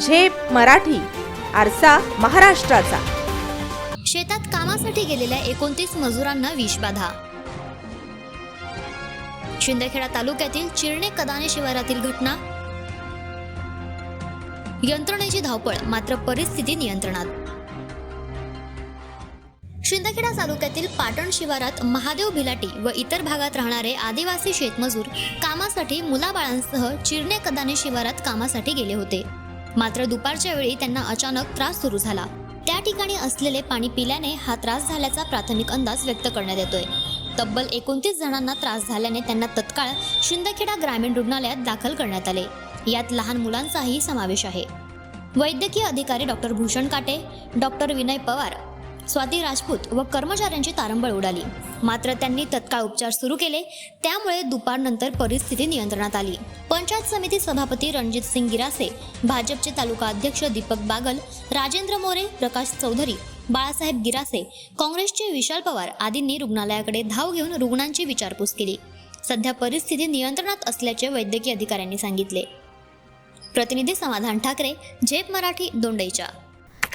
झेप मराठी आरसा महाराष्ट्राचा. शेतात कामासाठी गेलेल्या एकोणतीस मजुरांना विषबाधा शिंदखेडा तालुक्यातील चिरणे कदाने शिवारातील घटना. यंत्रणेची धावपळ मात्र परिस्थिती नियंत्रणात. शिंदखेडा तालुक्यातील पाटण शिवारात महादेव भिलाटी व इतर भागात राहणारे आदिवासी शेतमजूर कामासाठी मुलाबाळांसह चिरणे कदाने शिवारात कामासाठी गेले होते. मात्र दुपारच्या वेळी त्यांना अचानक त्रास सुरू झाला. त्या ठिकाणी असलेले पाणी पिल्याने हा त्रास झाल्याचा प्राथमिक अंदाज व्यक्त करण्यात येतोय. तब्बल एकोणतीस जणांना त्रास झाल्याने त्यांना तत्काळ शिंदखेडा ग्रामीण रुग्णालयात दाखल करण्यात आले. यात लहान मुलांचाही समावेश आहे. वैद्यकीय अधिकारी डॉक्टर भूषण काटे डॉक्टर विनय पवार स्वाती राजपूत व कर्मचाऱ्यांची तारंबळ उडाली. मात्र त्यांनी तत्काळ उपचार सुरू केले. त्यामुळे दुपारनंतर परिस्थिती नियंत्रणात आली. पंचायत समिती सभापती रणजित सिंग गिरासे भाजपचे तालुका अध्यक्ष दीपक बागल राजेंद्र मोरे प्रकाश चौधरी बाळासाहेब गिरासे काँग्रेसचे विशाल पवार आदींनी रुग्णालयाकडे धाव घेऊन रुग्णांची विचारपूस केली. सध्या परिस्थिती नियंत्रणात असल्याचे वैद्यकीय अधिकाऱ्यांनी सांगितले. प्रतिनिधी समाधान ठाकरे झेप मराठी दोंडईच्या.